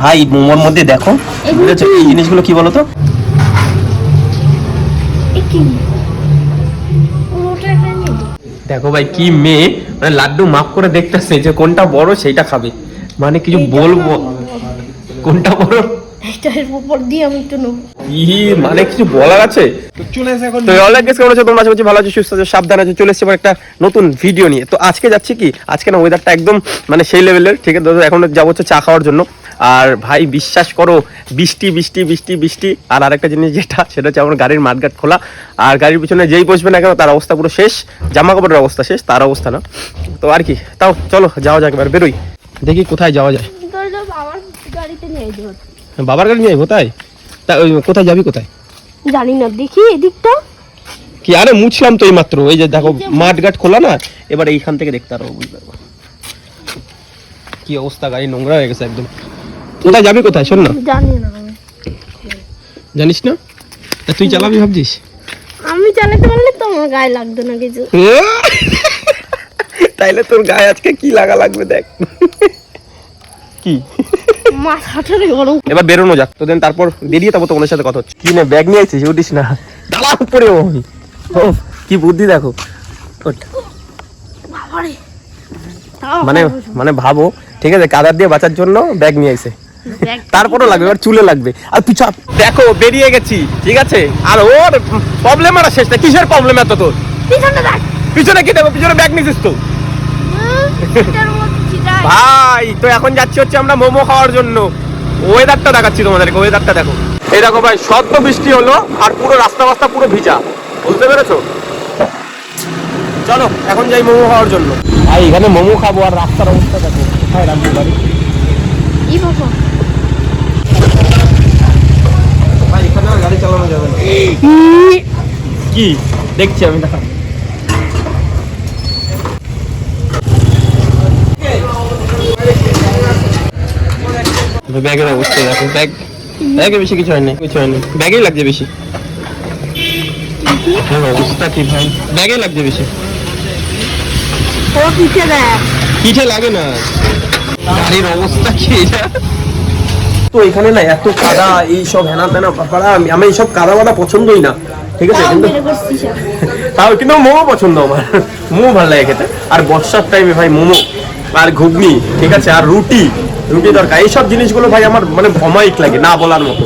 ভাই মোমোর মধ্যে দেখো। বুঝেছ এই জিনিসগুলো কি বলো তো এ কি? পুরোটা এখানে নেই। দেখো ভাই কি মেয়ে মানে লাড্ডু মাপ করে দেখতেছে যে কোনটা বড় সেইটা খাবে। মানে কিছু বলব। কোনটা বড়? এটার উপর দিয়ে আমি একটু নেব। কি মানে কিছু বলার আছে? তো অনলাইন কেস কেমন আছে? তোমরা আশা করছি ভালো আছো সুস্থ আছো সাবধান আছো চলে এসেছি একটা নতুন ভিডিও নিয়ে। তো আজকে যাচ্ছি কি? আজকে না ওয়েদারটা একদম মানে সেই লেভেলের ঠিক আছে এখন যাব হচ্ছে চা খাওয়ার জন্য। আর ভাই বিশ্বাস করো বৃষ্টি বৃষ্টি বৃষ্টি বৃষ্টি। আর আরেকটা জিনিস যেটা সেটা হচ্ছে আমার গাড়ির মাঠঘাট খোলা। আর গাড়ির পিছনে যেই বসবে না কেন তার অবস্থা পুরো শেষ। জামা কাপড়ের অবস্থা শেষ তার অবস্থা না। তো আর কি তাও চলো যাওয়া যাক এবার বেরোই। দেখি কোথায় যাওয়া যায়। আমার গাড়িতে নিয়ে যাব বাবার গাড়ি নিয়ে কোথায় তা ওই কোথায় যাবি কোথায়? জানি না দেখি এদিকটা। কি আরে মুছলাম তো এই মাত্র এই যে দেখো মাঠ ঘাট খোলা না এবার এইখান থেকে দেখতে পারব বুঝতে পারব কি অবস্থা গাড়ি নোংরা হয়ে গেছে একদম। কোথায় যাবি কোথায় শোন না। জানি না জানিস না? তুই চালাবি ভাবছিস? আমি চালাতে পারলে তো আমার গায়ে লাগতো না কিছু। তাইলে তোর গায়ে আজকে কি লাগা লাগবে দেখ? কি? মাথাটা গরম এবার বেরোনো যাক। তারপর বেরিয়ে তারপর তোমাদের সাথে কথা হচ্ছে। কি না ব্যাগ নিয়ে আইছিস? উঠিস না। দাঁড়া উপরে ও। কি বুদ্ধি দেখো। মানে মানে ভাবো ঠিক আছে কাদার দিয়ে বাঁচার জন্য ব্যাগ নিয়ে আইছে। তারপরও লাগবে এবার চুলে লাগবে। আর তুই চাপ। দেখো বেরিয়ে গেছি ঠিক আছে? আর ওর প্রবলেম আর শেষ না কিসের প্রবলেম এত তোর? পিছনে দেখ। পিছনে কি দেখো পিছনে ব্যাগ নিয়েছিস তো হুম, এটার মধ্যে ছিটায়। ভাই তো এখন যাচ্ছি হচ্ছে আমরা মোমো খাওয়ার জন্য। ওয়েদারটা দেখাচ্ছি তোমাদেরকে ওয়েদারটা দেখো। এই দেখো ভাই সদ্য বৃষ্টি হলো আর পুরো রাস্তা রাস্তা পুরো ভিজা। বুঝতে পেরেছ? চলো এখন যাই মোমো খাওয়ার জন্য। ভাই এখানে মোমো খাব আর রাস্তার অবস্থা দেখো। কোথায় রাখব বাবা ভাই এখানে গাড়ি চালানো যাবে না। কি? দেখছি আমি দেখা ব্যাগের অবস্থা দেখো ব্যাগ ব্যাগে বেশি কিছু হয়নি কিছু হয়নি ব্যাগেই লাগছে বেশি। হ্যাঁ, অবস্থা কি ভাই? ব্যাগেই লাগছে বেশি। ও পিছে দেখ পিঠে লাগে না। গাড়ির অবস্থা কি এটা? তো এখানে না এত কাদা এই সব হেনা তেনা পাড়া আমি এইসব কাদা বাদা পছন্দই না। ঠিক আছে কিন্তু। তাও কিন্তু মোমো পছন্দ আমার। মোমো ভালো লাগে খেতে। আর বর্ষার টাইমে ভাই মোমো আর ঘুগনি ঠিক আছে আর রুটি। রুটি দরকার। এইসব জিনিসগুলো ভাই আমার মানে ভমাইক লাগে না বলার মতো।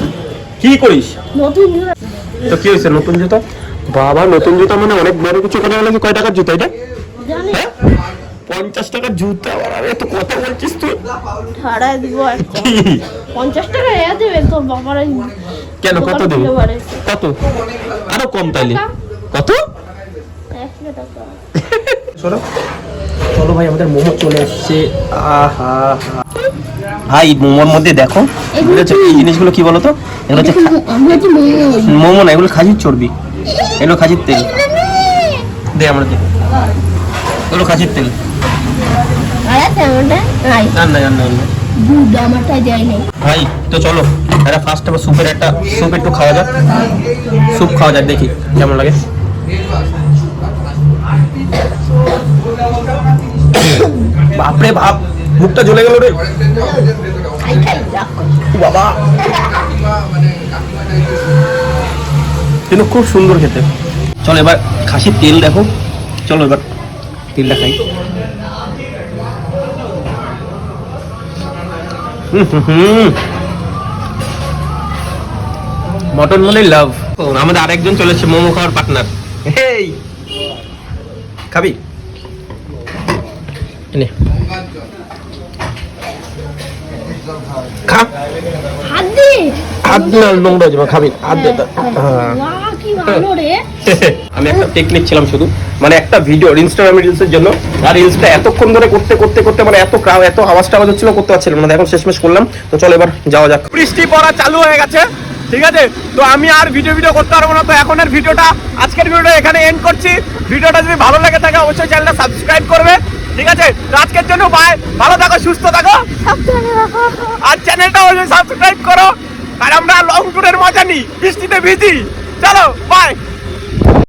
কি করিস? নতুন তো কি হয়েছে নতুন জুতা? বাবা নতুন জুতা মানে অনেক বড় কিছু কথা লাগে কয় টাকার জুতা এটা? জানি। হ্যাঁ? পঞ্চাশ টাকার জুতা? আরে তো কত বলছিস তুই? ভাড়া দিব আর কম। কি? পঞ্চাশ টাকা এ দেবে তোর বাবারা কেন কত দেবো? কত? আরও কম তাইলে। কত? চলো চলো ভাই আমাদের মোমো চলে আসছে। আহা। ভাই মোমোর মধ্যে দেখো এগুলো এই জিনিসগুলো কি বলো তো এগুলো হচ্ছে মোমো না এগুলো খাসির চর্বি। এগুলো খাসির তেল। দে আমরা দে এগুলো খাসির তেল। ভাই তো চলো একটা ফার্স্ট আবার স্যুপের একটা স্যুপ একটু খাওয়া যাক। স্যুপ খাওয়া যাক দেখি কেমন লাগে। বাপরে বাপ। মুখটা জ্বলে গেল রে। বাবা। কিন্তু খুব সুন্দর খেতে। চলো এবার খাসির তেল দেখো। চলো এবার তেলটা খাই। মটন মানে লাভ। আমাদের আরেকজন চলে এসেছে, মোমো খাওয়ার পার্টনার। খাবি? খা হাত দে। নোংরা যাবে খাবি। হাত দে হ্যাঁ। বাহ, কি ভালো আমি একটা টেকনিক ছিলাম শুধু। মানে একটা ভিডিও ইনস্টাগ্রাম রিলসের জন্য। আর রিলসটা এতক্ষণ ধরে করতে করতে করতে মানে এত ক্রাউ এত আওয়াজ হচ্ছিল করতে পারছিলাম না। এখন শেষমেশ করলাম। তো চলো এবার যাওয়া যাক। বৃষ্টি পড়া চালু হয়ে গেছে ঠিক আছে? তো আমি আর ভিডিও ভিডিও করতে পারব না। তো এখন আর ভিডিওটা আজকের ভিডিওটা এখানে এন্ড করছি। ভিডিওটা যদি ভালো লাগে থাকে অবশ্যই চ্যানেলটা সাবস্ক্রাইব করবে। ঠিক আছে? আজকের জন্য বাই ভালো থাকো সুস্থ থাকো। আর চ্যানেলটা সাবস্ক্রাইব করো। আর আমরা লং ট্যুরের মজা নিই। বৃষ্টিতে ভিজি। চলো বাই